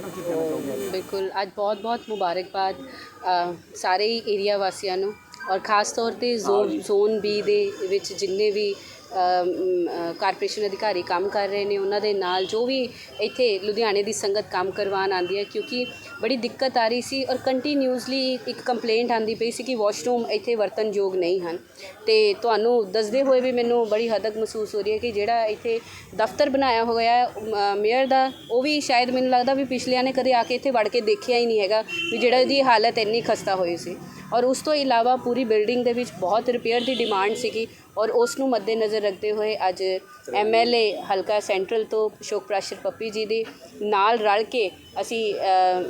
ਬਿਲਕੁਲ ਅੱਜ ਬਹੁਤ ਬਹੁਤ ਮੁਬਾਰਕਬਾਦ ਸਾਰੇ ਹੀ ਏਰੀਆ ਵਾਸੀਆਂ ਨੂੰ ਔਰ ਖਾਸ ਤੌਰ ਤੇ ਜ਼ੋਨ ਜ਼ੋਨ ਬੀ ਦੇ ਵਿੱਚ ਜਿੰਨੇ ਵੀ ਕਾਰਪੋਰੇਸ਼ਨ ਅਧਿਕਾਰੀ ਕੰਮ ਕਰ ਰਹੇ ਨੇ, ਉਹਨਾਂ ਦੇ ਨਾਲ ਜੋ ਵੀ ਇੱਥੇ ਲੁਧਿਆਣੇ ਦੀ ਸੰਗਤ ਕੰਮ ਕਰਵਾਉਣ ਆਉਂਦੀ ਹੈ, ਕਿਉਂਕਿ ਬੜੀ ਦਿੱਕਤ ਆ ਰਹੀ ਸੀ ਔਰ ਕੰਟੀਨਿਊਸਲੀ ਇੱਕ ਕੰਪਲੇਂਟ ਆਂਦੀ ਪਈ ਸੀ ਕਿ ਵਾਸ਼ਰੂਮ ਇੱਥੇ ਵਰਤਨਯੋਗ ਨਹੀਂ ਹਨ। ਤੇ ਤੁਹਾਨੂੰ ਦੱਸਦੇ ਹੋਏ ਵੀ ਮੈਨੂੰ ਬੜੀ ਹਦਕ ਮਹਿਸੂਸ ਹੋ ਰਹੀ ਹੈ ਕਿ ਜਿਹੜਾ ਇੱਥੇ ਦਫ਼ਤਰ ਬਣਾਇਆ ਹੋਇਆ ਹੈ ਮੇਅਰ ਦਾ, ਉਹ ਵੀ ਸ਼ਾਇਦ ਮੈਨੂੰ ਲੱਗਦਾ ਵੀ ਪਿਛਲਿਆਂ ਨੇ ਕਦੇ ਆ ਕੇ ਇੱਥੇ ਵੜ ਕੇ ਦੇਖਿਆ ਹੀ ਨਹੀਂ ਹੈਗਾ ਵੀ ਜਿਹੜਾ ਇਹਦੀ ਹਾਲਤ ਇੰਨੀ ਖਸਤਾ ਹੋਈ ਸੀ। ਔਰ ਉਸ ਤੋਂ ਇਲਾਵਾ ਪੂਰੀ ਬਿਲਡਿੰਗ ਦੇ ਵਿੱਚ ਬਹੁਤ ਰਿਪੇਅਰ ਦੀ ਡਿਮਾਂਡ ਸੀਗੀ ਔਰ ਉਸ ਨੂੰ ਮੱਦੇਨਜ਼ਰ ਰੱਖਦੇ ਹੋਏ ਅੱਜ ਐਮਐਲਏ ਹਲਕਾ ਸੈਂਟਰਲ ਤੋਂ ਅਸ਼ੋਕ ਪ੍ਰਾਸ਼ਰ ਪੱਪੀ ਜੀ ਦੇ ਨਾਲ ਰਲ ਕੇ ਅਸੀਂ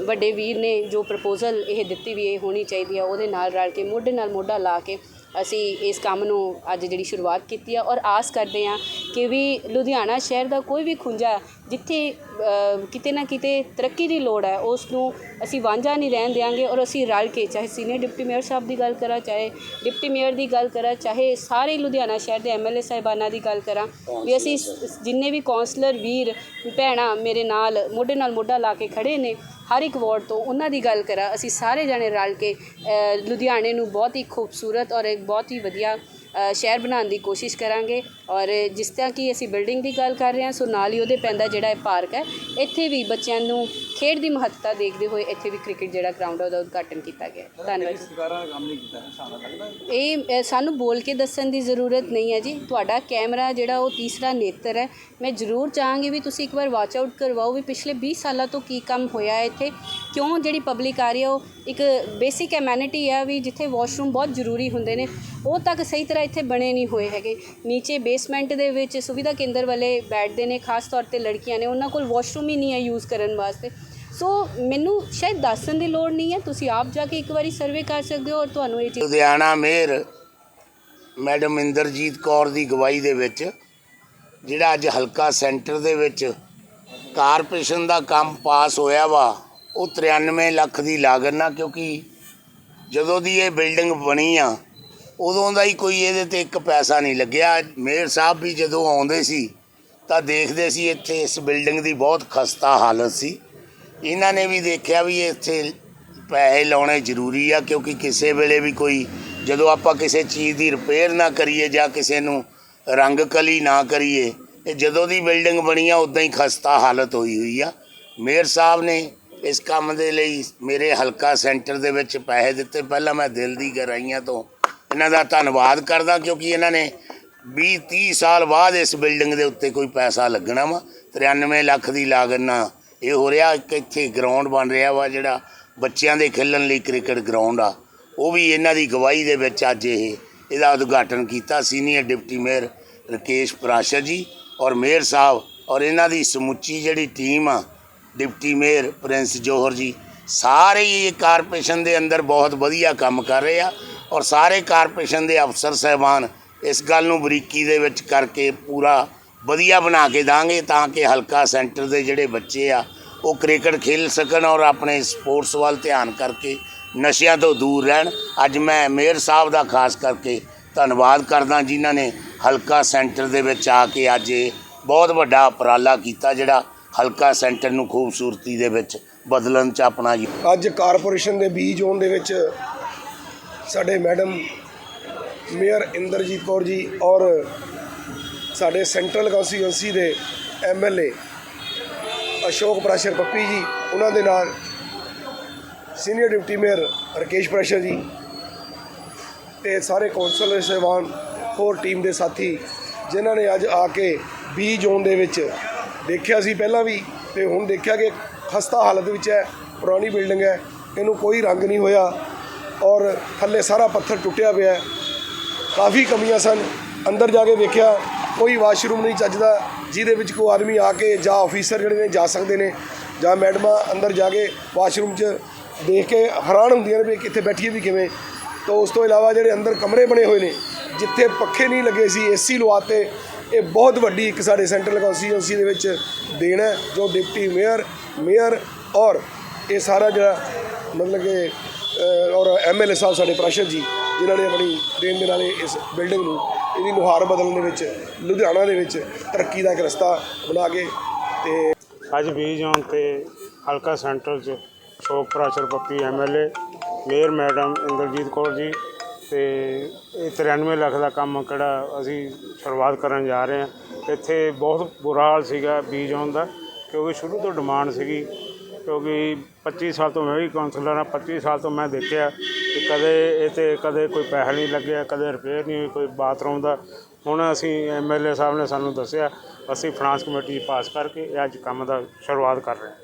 ਵੱਡੇ ਵੀਰ ਨੇ ਜੋ ਪ੍ਰਪੋਜ਼ਲ ਇਹ ਦਿੱਤੀ ਵੀ ਇਹ ਹੋਣੀ ਚਾਹੀਦੀ ਆ, ਉਹਦੇ ਨਾਲ ਰਲ ਕੇ ਮੋਢੇ ਨਾਲ ਮੋਢਾ ਲਾ ਕੇ ਅਸੀਂ ਇਸ ਕੰਮ ਨੂੰ ਅੱਜ ਜਿਹੜੀ ਸ਼ੁਰੂਆਤ ਕੀਤੀ ਆ। ਔਰ ਆਸ ਕਰਦੇ ਆ ਕਿ ਵੀ ਲੁਧਿਆਣਾ ਸ਼ਹਿਰ ਦਾ ਕੋਈ ਵੀ ਖੁੰਝਾ ਜਿੱਥੇ ਕਿਤੇ ਨਾ ਕਿਤੇ ਤਰੱਕੀ ਦੀ ਲੋੜ ਹੈ ਉਸ ਨੂੰ ਅਸੀਂ ਵਾਂਝਾ ਨਹੀਂ ਰਹਿਣ ਦਿਆਂਗੇ ਔਰ ਅਸੀਂ ਰਲ ਕੇ, ਚਾਹੇ ਸੀਨੀਅਰ ਡਿਪਟੀ ਮੇਅਰ ਸਾਹਿਬ ਦੀ ਗੱਲ ਕਰਾਂ, ਚਾਹੇ ਡਿਪਟੀ ਮੇਅਰ ਦੀ ਗੱਲ ਕਰਾਂ, ਚਾਹੇ ਸਾਰੇ ਲੁਧਿਆਣਾ ਸ਼ਹਿਰ ਦੇ ਐਮਐਲਏ ਸਾਹਿਬਾਨਾਂ ਦੀ ਗੱਲ ਕਰਾਂ, ਵੀ ਅਸੀਂ ਜਿੰਨੇ ਵੀ ਕੌਂਸਲਰ, ਵੀਰ, ਭੈਣਾਂ ਮੇਰੇ ਨਾਲ, ਮੋਢੇ ਨਾਲ ਮੋਢਾ ਲਾ ਕੇ ਖੜੇ ਨੇ, ਹਰ ਇੱਕ ਵਾਰਡ ਤੋਂ ਉਹਨਾਂ ਦੀ ਗੱਲ ਕਰਾਂ, ਅਸੀਂ ਸਾਰੇ ਜਣੇ ਰਲ ਕੇ ਲੁਧਿਆਣੇ ਨੂੰ ਬਹੁਤ ਹੀ ਖੂਬਸੂਰਤ ਔਰ ਇੱਕ ਬਹੁਤ ਹੀ ਵਧੀਆ ਸ਼ਹਿਰ ਬਣਾਉਣ ਦੀ ਕੋਸ਼ਿਸ਼ ਕਰਾਂਗੇ ਔਰ ਜਿਸ ਤਰ੍ਹਾਂ ਕਿ ਅਸੀਂ ਬਿਲਡਿੰਗ ਦੀ ਗੱਲ ਕਰ ਰਹੇ ਹਾਂ ਸੋ ਨਾਲ ਹੀ ਉਹਦੇ ਪੈਂਦਾ ਜਿਹੜਾ ਇਹ ਪਾਰਕ ਹੈ ਇੱਥੇ ਵੀ ਬੱਚਿਆਂ ਨੂੰ ਖੇਡ ਦੀ ਮਹੱਤਤਾ ਦੇਖਦੇ ਹੋਏ ਇੱਥੇ ਵੀ ਕ੍ਰਿਕਟ ਜਿਹੜਾ ਗਰਾਊਂਡ ਹੈ ਉਹਦਾ ਉਦਘਾਟਨ ਕੀਤਾ ਗਿਆ। ਧੰਨਵਾਦ ਇਹ ਸਾਨੂੰ ਬੋਲ ਕੇ ਦੱਸਣ ਦੀ ਜ਼ਰੂਰਤ ਨਹੀਂ ਹੈ ਜੀ। ਤੁਹਾਡਾ ਕੈਮਰਾ ਜਿਹੜਾ ਉਹ ਤੀਸਰਾ ਨੇਤਰ ਹੈ। ਮੈਂ ਜ਼ਰੂਰ ਚਾਹਾਂਗੀ ਵੀ ਤੁਸੀਂ ਇੱਕ ਵਾਰ ਵਾਚ ਆਊਟ ਕਰਵਾਓ ਵੀ ਪਿਛਲੇ 20 ਸਾਲਾਂ ਤੋਂ ਕੀ ਕੰਮ ਹੋਇਆ ਹੈ ਇੱਥੇ। ਕਿਉਂ ਜਿਹੜੀ ਪਬਲਿਕ ਆ ਰਹੀ ਹੈ ਉਹ ਇੱਕ ਬੇਸਿਕ ਐਮੈਨਿਟੀ ਹੈ ਵੀ ਜਿੱਥੇ ਵਾਸ਼ਰੂਮ ਬਹੁਤ ਜ਼ਰੂਰੀ ਹੁੰਦੇ ਨੇ। ਉਹ ਤੱਕ ਸਹੀ ਤਰ੍ਹਾਂ ਇੱਥੇ ਬਣੇ ਨਹੀਂ ਹੋਏ ਹੈਗੇ। ਨੀਚੇ ਬੇਸਮੈਂਟ ਦੇ ਵਿੱਚ ਸੁਵਿਧਾ ਕੇਂਦਰ ਵਾਲੇ ਬੈਠਦੇ ਨੇ, ਖਾਸ ਤੌਰ ਤੇ ਲੜਕੀਆਂ ਨੇ। ਉਹਨਾਂ ਕੋਲ ਵਾਸ਼ਰੂਮ ਹੀ ਨਹੀਂ ਹੈ ਯੂਜ਼ ਕਰਨ ਵਾਸਤੇ। ਸੋ ਮੈਨੂੰ ਸ਼ਾਇਦ ਦੱਸਣ ਦੀ ਲੋੜ ਨਹੀਂ ਹੈ। ਤੁਸੀਂ ਆਪ ਜਾ ਕੇ ਇੱਕ ਵਾਰੀ ਸਰਵੇ ਕਰ ਸਕਦੇ ਹੋ ਔਰ ਤੁਹਾਨੂੰ ਇਹ ਚੀਜ਼ ਲੁਧਿਆਣਾ ਮੇਅਰ ਮੈਡਮ ਇੰਦਰਜੀਤ ਕੌਰ ਦੀ ਗਵਾਹੀ ਦੇ ਵਿੱਚ ਜਿਹੜਾ ਅੱਜ ਹਲਕਾ ਸੈਂਟਰ ਦੇ ਵਿੱਚ ਕਾਰਪੋਰੇਸ਼ਨ ਦਾ ਕੰਮ ਪਾਸ ਹੋਇਆ ਵਾ, ਉਹ 93 ਲੱਖ ਦੀ ਲਾਗਤ ਨਾਲ, ਕਿਉਂਕਿ ਜਦੋਂ ਦੀ ਇਹ ਬਿਲਡਿੰਗ ਬਣੀ ਆ ਉਦੋਂ ਦਾ ਹੀ ਕੋਈ ਇਹਦੇ ਤੇ ਇੱਕ ਪੈਸਾ ਨਹੀਂ ਲੱਗਿਆ। ਮੇਅਰ ਸਾਹਿਬ ਵੀ ਜਦੋਂ ਆਉਂਦੇ ਸੀ, ਤਾਂ ਦੇਖਦੇ ਸੀ ਇੱਥੇ ਇਸ ਬਿਲਡਿੰਗ ਦੀ ਬਹੁਤ ਖਸਤਾ ਹਾਲਤ ਸੀ। ਇਹਨਾਂ ਨੇ ਵੀ ਦੇਖਿਆ ਵੀ ਇੱਥੇ ਪੈਸੇ ਲਾਉਣੇ ਜ਼ਰੂਰੀ ਆ, ਕਿਉਂਕਿ ਕਿਸੇ ਵੇਲੇ ਵੀ ਕੋਈ, ਜਦੋਂ ਆਪਾਂ ਕਿਸੇ ਚੀਜ਼ ਦੀ ਰਿਪੇਅਰ ਨਾ ਕਰੀਏ ਜਾਂ ਕਿਸੇ ਨੂੰ ਰੰਗ ਕਲੀ ਨਾ ਕਰੀਏ, ਇਹ ਜਦੋਂ ਦੀ ਬਿਲਡਿੰਗ ਬਣੀ ਆ, ਉਦਾਂ ਹੀ ਖਸਤਾ ਹਾਲਤ ਹੋਈ ਹੋਈ ਆ। ਮੇਅਰ ਸਾਹਿਬ ਨੇ ਇਸ ਕੰਮ ਦੇ ਲਈ ਮੇਰੇ ਹਲਕਾ ਸੈਂਟਰ ਦੇ ਵਿੱਚ ਪੈਸੇ ਦਿੱਤੇ। ਪਹਿਲਾਂ ਮੈਂ ਦਿਲ ਦੀ ਗਹਿਰਾਈਆਂ ਤੋਂ ਇਹਨਾਂ ਦਾ ਧੰਨਵਾਦ ਕਰਦਾ ਕਿਉਂਕਿ ਇਹਨਾਂ ਨੇ 20 30 ਸਾਲ ਬਾਅਦ ਇਸ ਬਿਲਡਿੰਗ ਦੇ ਉੱਤੇ ਕੋਈ ਪੈਸਾ ਲੱਗਣਾ ਵਾ। 93 ਲੱਖ ਦੀ ਲਾਗਤ ਨਾਲ ਇਹ ਹੋ ਰਿਹਾ, ਇੱਕ ਇੱਥੇ ਗਰਾਊਂਡ ਬਣ ਰਿਹਾ ਵਾ ਜਿਹੜਾ ਬੱਚਿਆਂ ਦੇ ਖੇਲਣ ਲਈ ਕ੍ਰਿਕਟ ਗਰਾਊਂਡ ਆ। ਉਹ ਵੀ ਇਹਨਾਂ ਦੀ ਗਵਾਹੀ ਦੇ ਵਿੱਚ ਅੱਜ ਇਹ, ਇਹਦਾ ਉਦਘਾਟਨ ਕੀਤਾ senior deputy mayor Rakesh Prashar ji ਔਰ ਮੇਅਰ ਸਾਹਿਬ ਔਰ ਇਹਨਾਂ ਦੀ ਸਮੁੱਚੀ ਜਿਹੜੀ ਟੀਮ ਆ, ਡਿਪਟੀ ਮੇਅਰ ਪ੍ਰਿੰਸ ਜੋਹਰ ਜੀ, ਸਾਰੇ ਹੀ ਇਹ ਕਾਰਪੋਰੇਸ਼ਨ ਦੇ ਅੰਦਰ ਬਹੁਤ ਵਧੀਆ ਕੰਮ ਕਰ ਰਹੇ ਆ। ਔਰ ਸਾਰੇ ਕਾਰਪੋਰੇਸ਼ਨ ਦੇ ਅਫਸਰ ਸਹਿਬਾਨ ਇਸ ਗੱਲ ਨੂੰ ਬਰੀਕੀ ਦੇ ਵਿੱਚ ਕਰਕੇ ਪੂਰਾ ਵਧੀਆ ਬਣਾ ਕੇ ਦਾਂਗੇ ਤਾਂ ਕਿ ਹਲਕਾ ਸੈਂਟਰ ਦੇ ਜਿਹੜੇ ਬੱਚੇ ਆ, ਉਹ ਕ੍ਰਿਕਟ ਖੇਲ ਸਕਣ ਔਰ ਆਪਣੇ ਸਪੋਰਟਸ ਵੱਲ ਧਿਆਨ ਕਰਕੇ ਨਸ਼ਿਆਂ ਤੋਂ ਦੂਰ ਰਹਿਣ। ਅੱਜ ਮੈਂ ਮੇਅਰ ਸਾਹਿਬ ਦਾ ਖਾਸ ਕਰਕੇ ਧੰਨਵਾਦ ਕਰਦਾ ਜਿਨ੍ਹਾਂ ਨੇ ਹਲਕਾ ਸੈਂਟਰ ਦੇ ਵਿੱਚ ਆ ਕੇ ਅੱਜ ਇਹ ਬਹੁਤ ਵੱਡਾ ਉਪਰਾਲਾ ਕੀਤਾ, ਜਿਹੜਾ ਹਲਕਾ ਸੈਂਟਰ ਨੂੰ ਖੂਬਸੂਰਤੀ ਦੇ ਵਿੱਚ ਬਦਲਣ ਚ ਆਪਣਾ ਅੱਜ ਕਾਰਪੋਰੇਸ਼ਨ ਦੇ ਬੀ ਜ਼ੋਨ ਦੇ ਵਿੱਚ ਸਾਡੇ ਮੈਡਮ ਮੇਅਰ ਇੰਦਰਜੀਤ ਕੌਰ ਜੀ ਔਰ ਸਾਡੇ ਸੈਂਟਰਲ ਕੌਂਸਟੀਚੁਐਂਸੀ ਦੇ ਐਮਐਲਏ ਅਸ਼ੋਕ ਪ੍ਰੈਸ਼ਰ ਪੱਪੀ ਜੀ, ਉਹਨਾਂ ਦੇ ਨਾਲ senior deputy mayor Rakesh Parashar ji ਤੇ ਸਾਰੇ ਕੌਂਸਲਰ ਸਹਿਬਾਨ ਹੋਰ ਟੀਮ ਦੇ ਸਾਥੀ ਜਿਨ੍ਹਾਂ ਨੇ ਅੱਜ ਆ ਕੇ ਬੀ ਜ਼ੋਨ ਦੇ ਵਿੱਚ ਦੇਖਿਆ ਸੀ ਪਹਿਲਾਂ ਵੀ ਤੇ ਹੁਣ ਦੇਖਿਆ ਕਿ ਖਸਤਾ ਹਾਲਤ ਵਿੱਚ ਹੈ, ਪੁਰਾਣੀ ਬਿਲਡਿੰਗ ਹੈ, ਇਹਨੂੰ ਕੋਈ ਰੰਗ ਨਹੀਂ ਹੋਇਆ। ਔਰ ਥੱਲੇ ਸਾਰਾ ਪੱਥਰ ਟੁੱਟਿਆ ਪਿਆ ਹੈ। ਕਾਫੀ ਕਮੀਆਂ ਸਨ। ਅੰਦਰ ਜਾ ਕੇ ਵੇਖਿਆ, ਕੋਈ ਵਾਸ਼ਰੂਮ ਨਹੀਂ ਚੱਜਦਾ। ਜਿਹਦੇ ਵਿੱਚ ਕੋਈ ਆਦਮੀ ਆ ਕੇ ਜਾਂ ਆਫੀਸਰ ਜਿਹੜੇ ਨੇ ਜਾ ਸਕਦੇ ਨੇ ਜਾਂ ਮੈਡਮਾਂ ਅੰਦਰ ਜਾ ਕੇ ਵਾਸ਼ਰੂਮ 'ਚ ਦੇਖ ਕੇ ਹੈਰਾਨ ਹੁੰਦੀਆਂ ਨੇ ਵੀ ਕਿੱਥੇ ਬੈਠੀਏ ਵੀ ਕਿਵੇਂ। ਤਾਂ ਉਸ ਤੋਂ ਇਲਾਵਾ ਜਿਹੜੇ ਅੰਦਰ ਕਮਰੇ ਬਣੇ ਹੋਏ ਨੇ, ਜਿੱਥੇ ਪੱਖੇ ਨਹੀਂ ਲੱਗੇ ਸੀ ਏਸੀ ਲਵਾਤੇ ਇਹ ਬਹੁਤ ਵੱਡੀ ਇੱਕ ਸਾਡੇ ਸੈਂਟਰਲ ਕੌਂਸਟੀਚੁਐਂਸੀ ਦੇ ਵਿੱਚ ਦੇਣ ਹੈ, ਜੋ ਡਿਪਟੀ ਮੇਅਰ ਮੇਅਰ ਔਰ ਇਹ ਸਾਰਾ ਜਿਹੜਾ ਮਤਲਬ ਕਿ ਔਰ ਐਮਐਲਏ ਸਾਹਿਬ ਸਾਡੇ ਪ੍ਰਾਸ਼ਰ ਜੀ, ਜਿਨ੍ਹਾਂ ਨੇ ਆਪਣੀ ਦੇਣ ਦੇ ਨਾਲ ਇਸ ਬਿਲਡਿੰਗ ਨੂੰ, ਇਹਦੀ ਨੁਹਾਰ ਬਦਲਣ ਦੇ ਵਿੱਚ, ਲੁਧਿਆਣਾ ਦੇ ਵਿੱਚ ਤਰੱਕੀ ਦਾ ਇੱਕ ਰਸਤਾ ਬਣਾ ਕੇ ਤੇ ਅੱਜ 20 ਜੂਨ ਤੇ ਹਲਕਾ ਸੈਂਟਰ 'ਚ Ashok Parashar Pappi MLA mayor madam Inderjit Kaur ji ਤੇ ਇਹ 93 ਲੱਖ ਦਾ ਕੰਮ ਕਿਹੜਾ ਅਸੀਂ ਸ਼ੁਰੂਆਤ ਕਰਨ ਜਾ ਰਹੇ ਹਾਂ। ਇੱਥੇ ਬਹੁਤ ਬੁਰਾ ਹਾਲ ਸੀਗਾ ਬੀਜ ਆਉਣ ਦਾ, ਕਿਉਂਕਿ ਸ਼ੁਰੂ ਤੋਂ ਡਿਮਾਂਡ ਸੀਗੀ, ਕਿਉਂਕਿ 25 ਸਾਲ ਤੋਂ ਮੈਂ ਵੀ ਕਾਉਂਸਲਰ ਹਾਂ 25 ਸਾਲ ਤੋਂ ਮੈਂ ਦੇਖਿਆ ਕਿ ਕਦੇ ਇਹ 'ਤੇ ਕਦੇ ਕੋਈ ਪੈਸਾ ਨਹੀਂ ਲੱਗਿਆ ਕਦੇ ਰਿਪੇਅਰ ਨਹੀਂ ਹੋਈ, ਕੋਈ ਬਾਥਰੂਮ ਦਾ। ਹੁਣ ਅਸੀਂ ਐਮਐਲਏ ਸਾਹਿਬ ਨੇ ਸਾਨੂੰ ਦੱਸਿਆ, ਅਸੀਂ ਫਾਈਨਾਂਸ ਕਮੇਟੀ 'ਚ ਪਾਸ ਕਰਕੇ ਇਹ ਅੱਜ ਕੰਮ ਦਾ ਸ਼ੁਰੂਆਤ ਕਰ ਰਹੇ ਹਾਂ।